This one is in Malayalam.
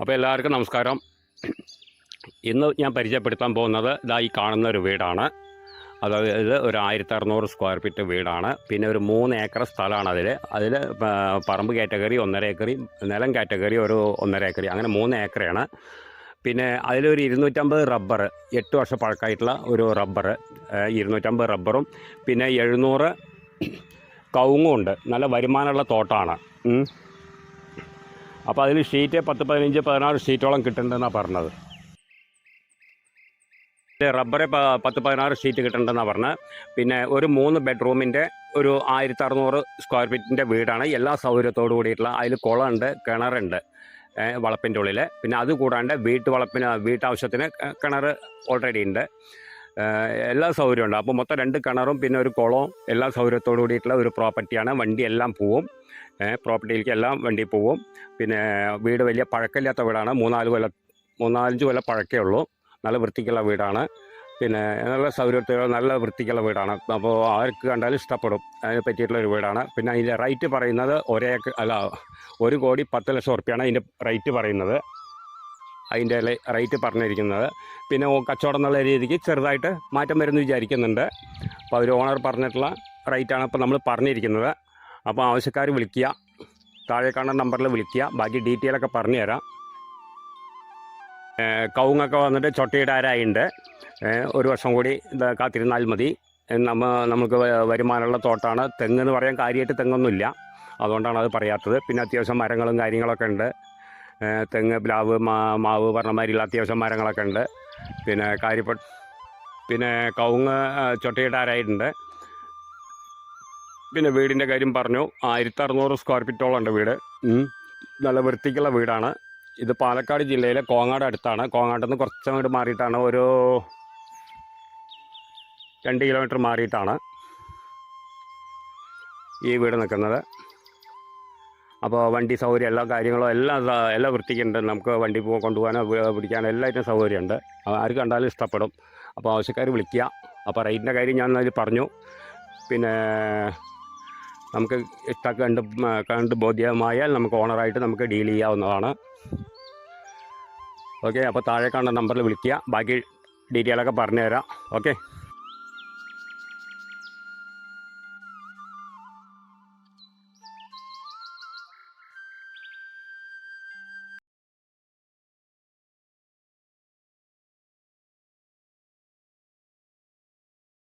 അപ്പോൾ എല്ലാവർക്കും നമസ്കാരം. ഇന്ന് ഞാൻ പരിചയപ്പെടുത്താൻ പോകുന്നത് ഇതാ ഈ കാണുന്ന ഒരു വീടാണ്. അതായത് ഒരു ആയിരത്തി അറുന്നൂറ് സ്ക്വയർ ഫീറ്റ് വീടാണ്. പിന്നെ ഒരു മൂന്ന് ഏക്കർ സ്ഥലമാണ് അതിൽ അതിൽ പറമ്പ് കാറ്റഗറി ഒന്നര ഏക്കറി നിലം കാറ്റഗറി ഒരു ഒന്നര ഏക്കറി അങ്ങനെ മൂന്ന് ഏക്കറാണ്. പിന്നെ അതിലൊരു ഇരുന്നൂറ്റമ്പത് റബ്ബർ എട്ട് വർഷം പഴക്കമായിട്ടുള്ള ഒരു റബ്ബർ ഇരുന്നൂറ്റമ്പത് റബ്ബറും പിന്നെ എഴുന്നൂറ് കവുങ്ങും ഉണ്ട്. നല്ല വരുമാനമുള്ള തോട്ടമാണ്. അപ്പോൾ അതിൽ ഷീറ്റ് പത്ത് പതിനഞ്ച് പതിനാറ് ഷീറ്റോളം കിട്ടുന്നുണ്ടെന്നാണ് പറഞ്ഞത്. റബ്ബർ പത്ത് പതിനാറ് ഷീറ്റ് കിട്ടുന്നുണ്ടെന്നാണ് പറഞ്ഞത്. പിന്നെ ഒരു മൂന്ന് ബെഡ്റൂമിന്റെ ഒരു ആയിരത്തി അറുന്നൂറ് സ്ക്വയർ ഫീറ്റിന്റെ വീടാണ്. എല്ലാ സൗകര്യത്തോടു കൂടിയിട്ടുള്ള അതിൽ കുളമുണ്ട് കിണറുണ്ട് വളപ്പിന്റെ ഉള്ളിൽ പിന്നെ അത് കൂടാണ്ട് വീട്ട് വളപ്പിന് വീട്ടാവശ്യത്തിന് കിണർ ഓൾറെഡി ഉണ്ട്. ഏ, സൗകര്യവും ഉണ്ട് അപ്പോൾ മൊത്തം രണ്ട് കിണറും പിന്നെ ഒരു കുളവും എല്ലാ സൗകര്യത്തോടു കൂടിയിട്ടുള്ള ഒരു പ്രോപ്പർട്ടിയാണ്. വണ്ടി എല്ലാം പോവും പ്രോപ്പർട്ടിയിലേക്ക് എല്ലാം വണ്ടി പോവും. പിന്നെ വീട് വലിയ പഴക്കമില്ലാത്ത വീടാണ്. മൂന്നാൽ കൊല്ലം മൂന്നാലഞ്ച് കൊല്ലം പഴക്കേ ഉള്ളൂ. നല്ല വൃത്തിക്കുള്ള വീടാണ്. പിന്നെ നല്ല സൗകര്യത്തോടെ നല്ല വൃത്തിക്കുള്ള വീടാണ്. അപ്പോൾ ആർക്ക് കണ്ടാലും ഇഷ്ടപ്പെടും. അതിനെ പറ്റിയിട്ടുള്ള ഒരു വീടാണ്. പിന്നെ അതിന്റെ റേറ്റ് പറയുന്നത് ഒരേ അല്ല ഒരു കോടി പത്ത് ലക്ഷം ഉറുപ്പ്യാണ് അതിന്റെ റേറ്റ് പറയുന്നത്. അതിന്റെ റേറ്റ് പറഞ്ഞിരിക്കുന്നത്. പിന്നെ കച്ചവടം എന്നുള്ള രീതിക്ക് ചെറുതായിട്ട് മാറ്റം വരുമെന്ന് വിചാരിക്കുന്നുണ്ട്. അപ്പോൾ അവർ ഓണർ പറഞ്ഞിട്ടുള്ള റേറ്റാണ് ഇപ്പോൾ നമ്മൾ പറഞ്ഞിരിക്കുന്നത്. അപ്പോൾ ആവശ്യക്കാർ വിളിക്കുക. താഴെ കാണുന്ന നമ്പറിൽ വിളിക്കുക. ബാക്കി ഡീറ്റെയിൽ ഒക്കെ പറഞ്ഞു തരാം. കവുങ്ങൊക്കെ വന്നിട്ട് ഏഹ് ഒരു വർഷം കൂടി കാത്തിരുന്നാൽ മതി. നമ്മ നമുക്ക് വരുമാനമുള്ള തോട്ടാണ്. തെങ്ങ് എന്ന് പറയാൻ കാര്യമായിട്ട് തെങ്ങൊന്നുമില്ല. അതുകൊണ്ടാണ് അത് പറയാത്തത്. പിന്നെ അത്യാവശ്യം മരങ്ങളും കാര്യങ്ങളൊക്കെ ഉണ്ട്. തെങ്ങ് പ്ലാവ് മാവ് പറഞ്ഞ മാതിരിയുള്ള അത്യാവശ്യം മരങ്ങളൊക്കെ ഉണ്ട്. പിന്നെ കാര്യപ്പ പിന്നെ കവുങ്ങ് ഏഹ് ചൊട്ടയിടാറായിട്ടുണ്ട് പിന്നെ വീടിന്റെ കാര്യം പറഞ്ഞു. ആയിരത്തി അറുന്നൂറ് സ്ക്വയർ ഫീറ്റോളം ഉണ്ട് വീട്. നല്ല വൃത്തിക്കുള്ള വീടാണ്. ഇത് പാലക്കാട് ജില്ലയിലെ കോങ്ങാട് അടുത്താണ്. കോങ്ങാട്ടിൽ നിന്ന് കുറച്ചങ്ങോട്ട് മാറിയിട്ടാണ്. ഒരു രണ്ട് കിലോമീറ്റർ മാറിയിട്ടാണ് ഈ വീട് നിൽക്കുന്നത്. അപ്പോൾ വണ്ടി സൗകര്യം എല്ലാ കാര്യങ്ങളും എല്ലാം എല്ലാം വൃത്തിക്കുണ്ട്. നമുക്ക് വണ്ടി കൊണ്ടുപോകാനോ പിടിക്കാനോ എല്ലായിട്ടും സൗകര്യമുണ്ട്. ആര് കണ്ടാലും ഇഷ്ടപ്പെടും. അപ്പോൾ ആവശ്യക്കാർ വിളിക്കുക. അപ്പോൾ റേറ്റിന്റെ കാര്യം ഞാൻ അതിൽ പറഞ്ഞു. പിന്നെ നമുക്ക് ഇഷ്ടം കണ്ട് കണ്ട് ബോധ്യമായാൽ നമുക്ക് ഓണറായിട്ട് നമുക്ക് ഡീൽ ചെയ്യാവുന്നതാണ്. ഓക്കെ അപ്പോൾ താഴെ കാണുന്ന നമ്പറിൽ വിളിക്കുക. ബാക്കി ഡീറ്റെയിലൊക്കെ പറഞ്ഞു തരാം ഓക്കെ.